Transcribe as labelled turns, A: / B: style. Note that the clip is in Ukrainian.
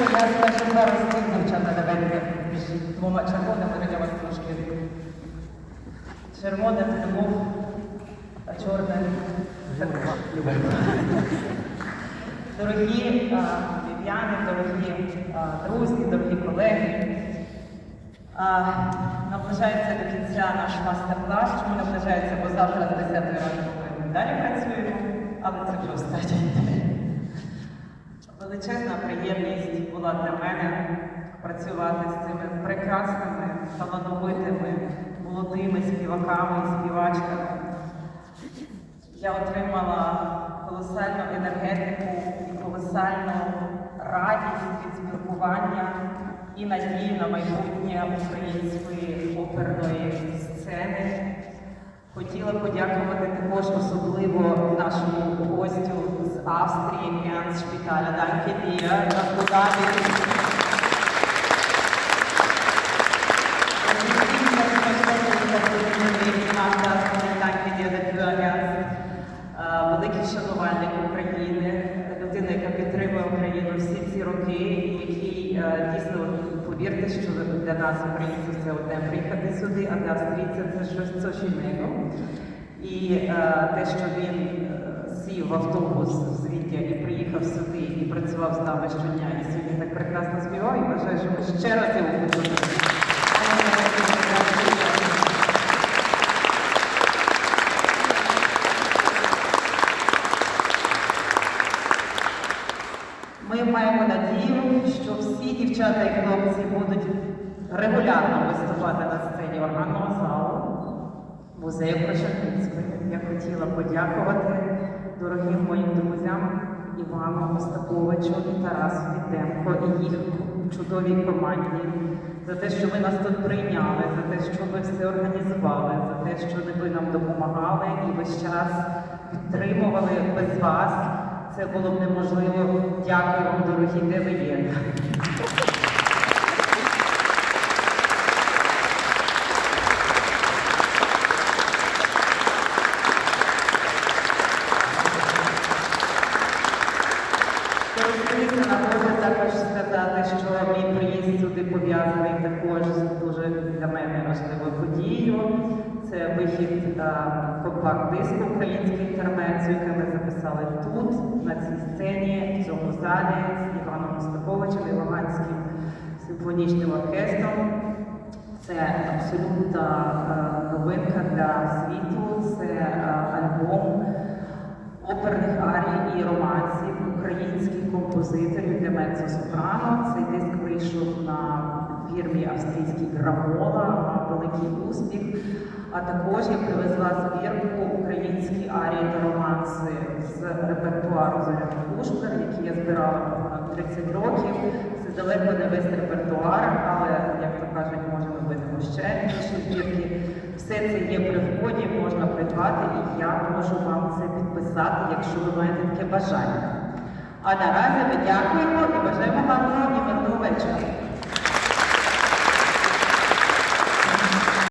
A: я скажу зараз цим дівчата, давайте між двома червоними вас трошки. Червоне любов, а чорне. Дорогі а, львів'яни, дорогі друзі, дорогі колеги. Наближається до кінця наш мастер-клас. Чому наближається? Бо завтра з 10 ранку ми далі працюємо, але це вже останній день. Величезна приємність була для мене працювати з цими прекрасними, талановитими, молодими співаками і співачками. Я отримала колосальну енергетику і колосальну радість від спілкування і надію на майбутнє української оперної сцени. Хотіла подякувати також особливо нашому гостю з Австрії, Янс Шпіталя Данке Дія, наблюдати. Великий шанувальник України, людина, яка підтримує Україну всі ці роки, і який е, дійсно повірте, що для нас, українців, це одне приїхати сюди, а для австрійців це щось зовсім І е, те, що він е, сів в автобус звідти і приїхав сюди і працював з нами щодня, і сьогодні так прекрасно співав, і вважаю, що ми ще раз його будемо. Ми маємо надію, дівчата і хлопці будуть регулярно виступати на сцені органного залу музею Крошатинської. Я хотіла подякувати дорогим моїм друзям Івану Остаповичу і Тарасу Вітенко і їх чудовій команді за те, що ви нас тут прийняли, за те, що ви все організували, за те, що ви нам допомагали і весь час підтримували без вас. Це було б неможливо. Дякую вам, дорогі, де ви є. Користуюся нагодою також сказати, що мій приїзд сюди пов'язаний також з дуже для мене важливою подією. Це вихід а, компакт-диску український інтермецію, який ми записали тут, на цій сцені, в цьому залі з Іваном Остаповичем і Луганським симфонічним оркестром. Це абсолютна е, новинка для українських композиторів для меццо-сопрано. Цей диск вийшов на фірмі австрійський Грамола, великий успіх. А також я привезла збірку українські арії та романси з репертуару Зоряна Пушкар, який я збирала понад 30 років. Це далеко не весь репертуар, але, як то кажуть, можемо винемо ще інші збірки. Все це є при вході, можна придбати, і я можу вам це підписати, якщо ви маєте таке бажання. А наразі ми дякуємо і бажаємо гарного і мирного вечора.